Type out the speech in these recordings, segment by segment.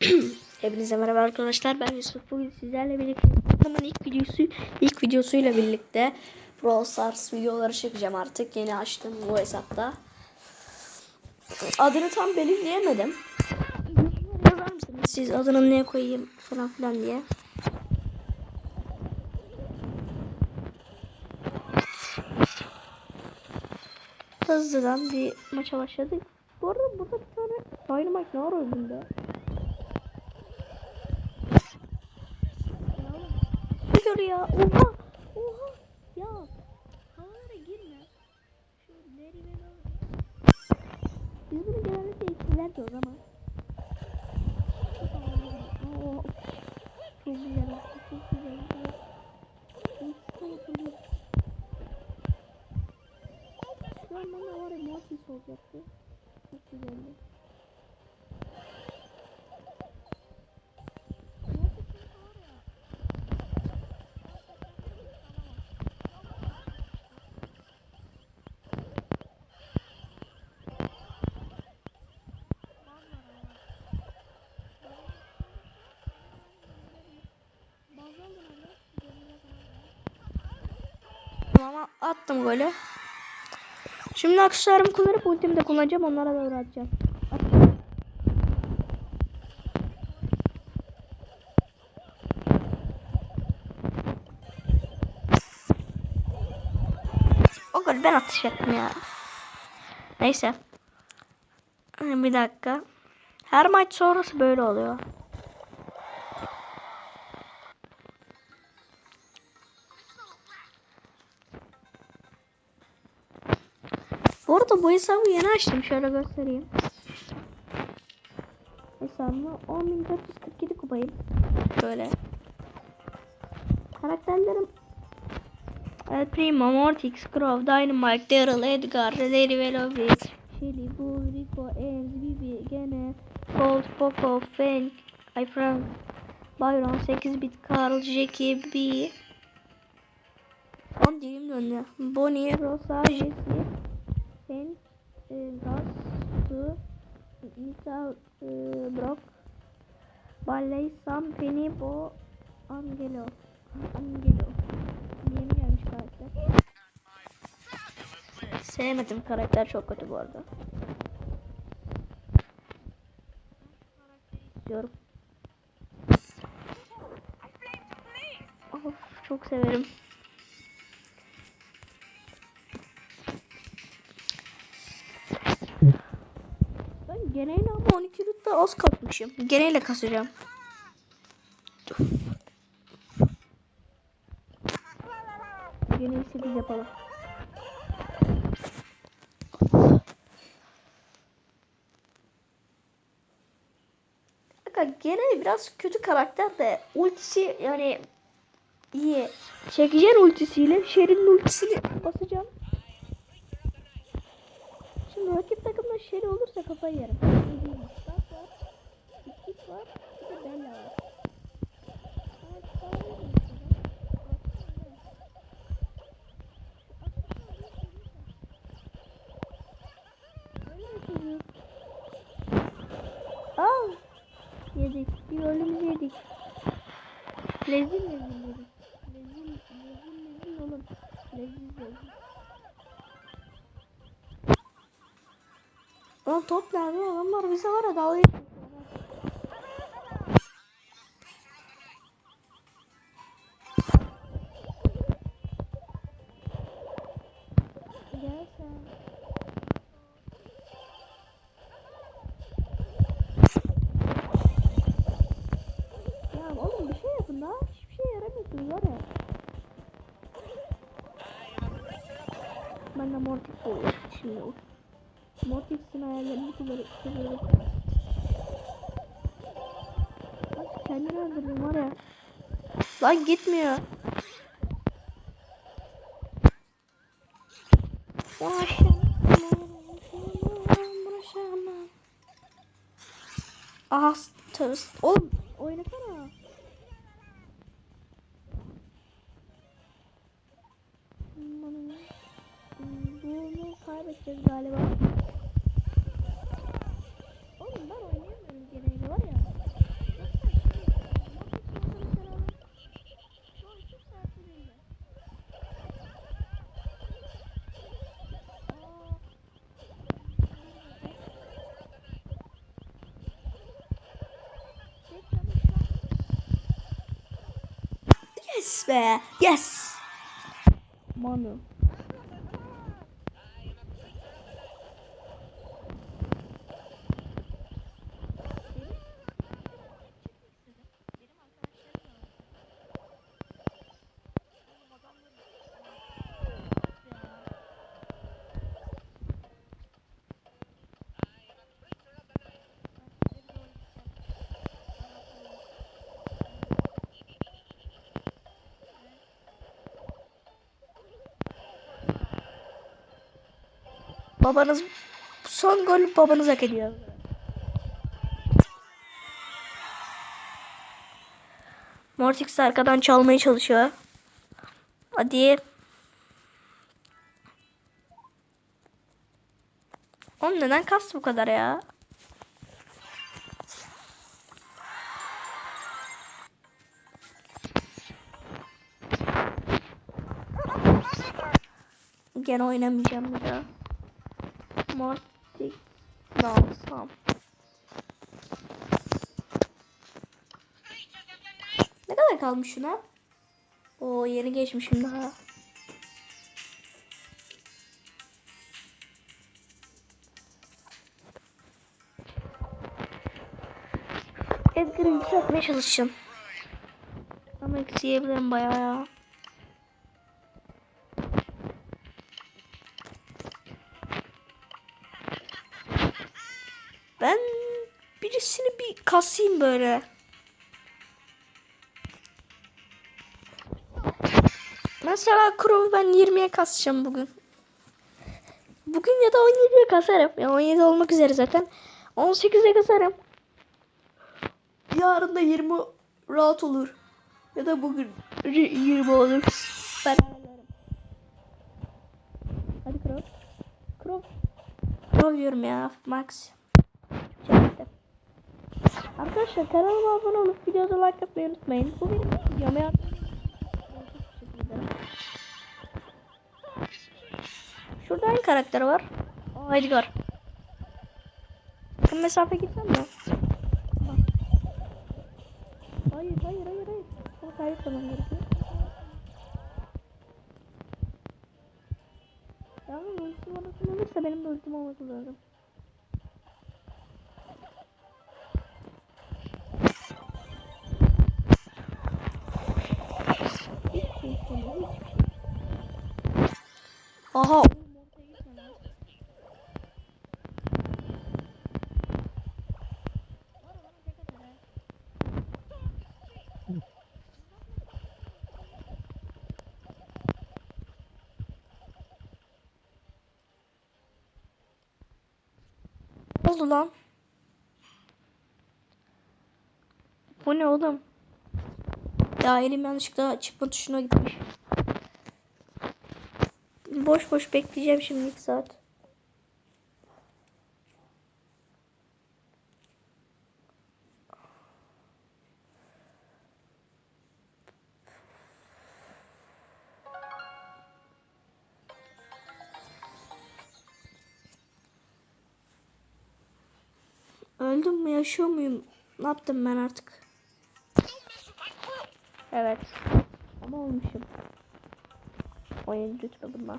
Hepinize merhaba arkadaşlar. Ben Yusuf. Bugün sizlerle birlikte kanalımın ilk videosu ilk videosuyla birlikte Brawl Stars videoları çekeceğim artık. Yeni açtım bu hesapta. Adını tam belirleyemedim. Yazar mısınız siz adını ne koyayım falan filan diye. Hızlıdan bir maça başladık. Bu arada burada bir tane Dynamite ne var oyunda? Gör ya. Oha. Oha. Ya. Havalara girme. Şu ve Biz bunu genellikle ikizler diyoruz ama. Oo. Çok güzel. Güzel. Çok güzel. Şu an bana var ya Mortis olacaktı. Çok güzeldi. Tamam attım golü. Şimdi aksesuarımı kullanıp ultimi de kullanacağım. Onlara doğru atacağım. O golü ben atacaktım ya. Neyse. Bir dakika. Her maç sonrası böyle oluyor. Arada bu hesabı yeni açtım. Şöyle göstereyim. Hesabımı 10.447 kupayım. Şöyle. Karakterlerim El Primo, Mortix, Crow, Dynamite, Daryl, Edgar, Lady Velovi, Shelly, Bull, Rico, Ames, Bibi, Gene, Colt, Poco, Fang, Ay Frank, Byron, 8-bit, Carl, Jackie, B, 10 dilim döndü. Bonnie, Rosa, Jessie, Fen, e, Nita, e, Brock, Barley, Sam, Penny, Bo, Angelo. Angelo. Yeni gelmiş karakter. Sevmedim karakter çok kötü bu arada. Diyorum. Of çok severim. Geneyle ama 12 rütbe az kasmışım. Geneyle kasacağım. Geneyi 8 yapalım. Kanka gene biraz kötü karakter de ultisi yani iyi. Çekeceğin ultisiyle Sherry'nin ultisini basacağım. Şimdi rakip takımda Sherry olursa kafayı yerim. Bak var. Git var. Bir de Bella var. Aa! Yedik. Bir golümüzü yedik. Lezin lezin yedik. Top nerede? Adamlar bize var ya dalga şey. Ben de Mortis oluyor şimdi. Mortis'in ayarlarını kullanıyorum. Bak kendini öldürdüm var ya. Lan gitmiyor. Uğraşamam. Aha tırıs. Oğlum oynasana. Bunu kaybedeceğiz galiba. Yes. Manu. Babanız son gol babanız hak ediyor. Mortix arkadan çalmaya çalışıyor. Hadi. Oğlum neden kastı bu kadar ya? Gene oynamayacağım bir daha. Ne alsam? Ne kadar kalmış şuna? Oo yeni geçmişim daha. Edgar'ı yükseltmeye çalışacağım. Ama eksiyebilirim bayağı ya. Kasayım böyle. Mesela Crow'u ben 20'ye kasacağım bugün. Bugün ya da 17'ye kasarım. Ya 17 olmak üzere zaten. 18'e kasarım. Yarın da 20 rahat olur. Ya da bugün 20 olur. Ben ayarlarım. Hadi Crow. Crow. Crow diyorum ya. Max. Arkadaşlar kanalıma abone olup videoda like atmayı unutmayın. Bu benim videom ya. Şurada hangi karakter var? Aa Edgar. Yakın mesafe gitmem mi? Hayır hayır hayır hayır. Bunu kaybetmem gerekiyor. Yalnız ultim olursa benim de ultim olması lazım. Aha. Ne oldu lan? Bu ne oğlum? Ya elim yanlışlıkla çıkma tuşuna gitmiş. Boş boş bekleyeceğim şimdi 2 saat. Öldüm mü yaşıyor muyum? Ne yaptım ben artık? Evet. Ama olmuşum. 17 rütbe bundan.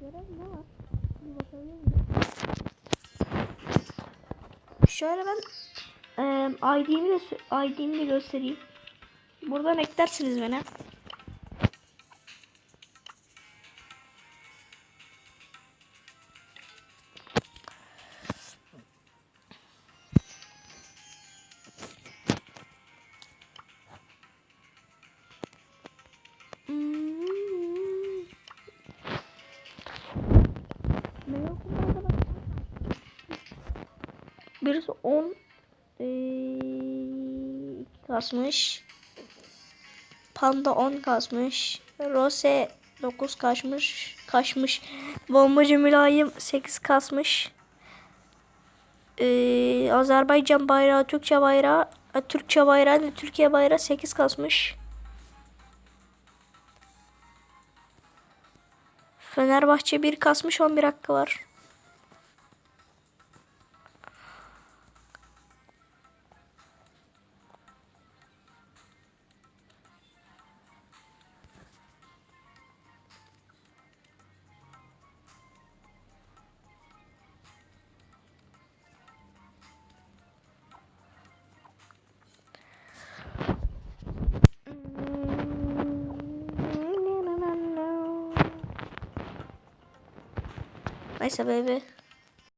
Görev ne var? Bir bakabilir miyim? Şöyle ben eee ID'mi de ID'mi de göstereyim. Buradan eklersiniz beni. Ne yok. Birisi 10 eee, kasmış. Panda 10 kasmış. Rose 9 kaçmış. Kaçmış. Bombacı mülayim 8 kasmış. Eee, Azerbaycan bayrağı, Türkçe bayrağı, e, Türkçe bayrağı, Türkiye bayrağı 8 kasmış. Fenerbahçe 1 kasmış 11 hakkı var. Neyse baby.